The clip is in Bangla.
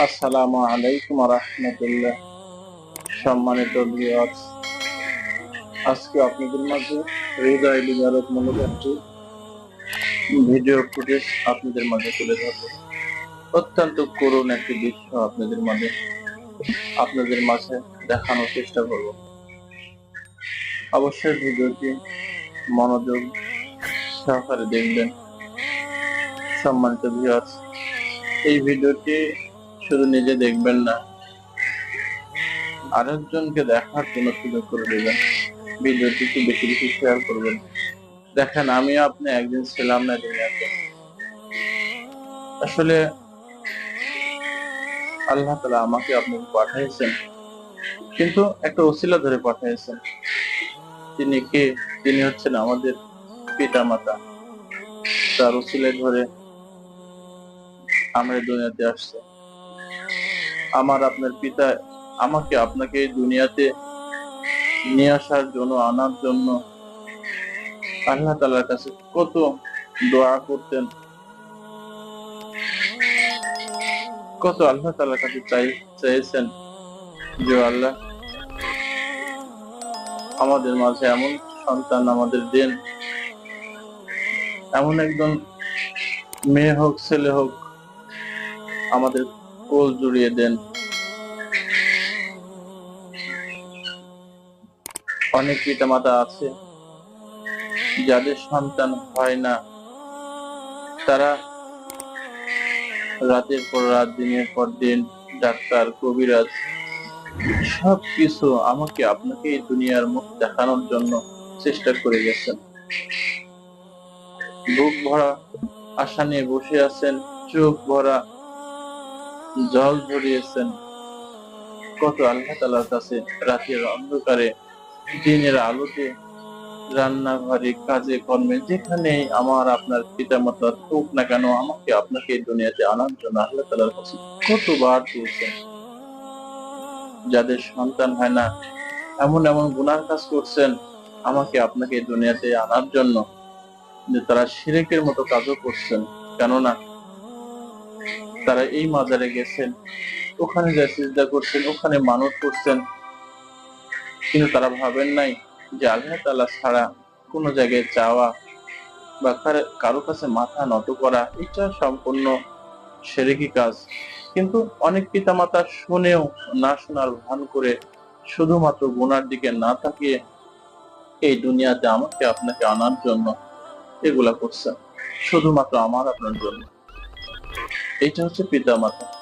আসসালামু আলাইকুম রহমতুল্লাহ সম্মানিত ভিউয়ার্স আজকে আপনাদের মাঝে হৃদয় বিদারক মূলক একটি ভিডিও ফুটেজ আপনাদের মাঝে তুলে ধরবো। অত্যন্ত করুণ একটি দৃশ্য আপনাদের মাঝে আপনাদের মাঝে দেখানোর চেষ্টা করব। অবশ্যই ভিডিওটি মনোযোগ সহকারে দেখবেন। সম্মানিত ভিউয়ার্স এই ভিডিওটি শুধু নিজে দেখবেন না, আরেকজনকে দেখার জন্য সুযোগ করে দেবেন। ভিডিওটি একটু বেশি বেশি শেয়ার করবেন। দেখেন আমি আপনি একদিন ছিলাম না দুনিয়াতে। আসলে আল্লাহ তালা আমাকে আপনাকে পাঠিয়েছেন। কিন্তু একটা ওসিলা ধরে পাঠিয়েছেন। তিনি কে? তিনি হচ্ছেন আমাদের পিতা মাতা তার ওসিলায় ধরে আমরা দুনিয়াতে আসছে। আমার আপনার পিতা আমাকে আপনাকে এই দুনিয়াতে নিয়ে আসার জন্য, আনার জন্য আল্লাহ তালার কাছে কত দোয়া করতেন। কত আল্লাহ তালার কাছে চাই, চেয়েছেন যে আল্লাহ, আমাদের মাঝে এমন সন্তান আমাদের দেন। এমন একজন মেয়ে হোক, ছেলে হোক, আমাদের কোল জুড়িয়ে দেন। অনেক পিতামাতা আছে যাদের সন্তান হয় না। তারা রাতের পর রাত, দিনের পর দিন, ডাক্তার, কবিরাজ সব কিছু আমাকে আপনাকে এই দুনিয়ার মুখ দেখানোর জন্য চেষ্টা করে গেছেন। বুক ভরা আশা নিয়ে বসে আছেন, চোখ ভরা জল ঝরিয়েছেন কত আল্লাহ তালার কাছে রাতের অন্ধকারে দিনের আলোতে রান্নাঘরে, কাজে, কর্মে যেখানে আমার আপনার পিতা মাতা হোক না কেন, আমাকে আপনাকে দুনিয়াতে আনার জন্য আল্লাহ তালার কাছে কতবার দিয়েছেন যাদের সন্তান হয় না, এমন এমন গুনার কাজ করছেন, আমাকে আপনাকে দুনিয়াতে আনার জন্য। যে তারা সিরেকের মতো কাজও করছেন। কেননা তারা এই মাজারে গেছেন, ওখানে যা সিজদা করছেন, ওখানে মানত করছেন। কিন্তু তারা ভাবেন নাই যে আল্লাহ তালা ছাড়া কোনো জায়গায় চাওয়া বা কারও কাছে মাথা নত করা, এটা সম্পূর্ণ সেরেকি কাজ। কিন্তু অনেক পিতামাতা শুনেও না শোনার ভান করে শুধুমাত্র গুনার দিকে না তাকিয়ে এই দুনিয়াতে আমাকে আপনাকে আনার জন্য এগুলা করছেন। শুধুমাত্র আমার আপনার জন্য। এটা হচ্ছে পিতামাতা।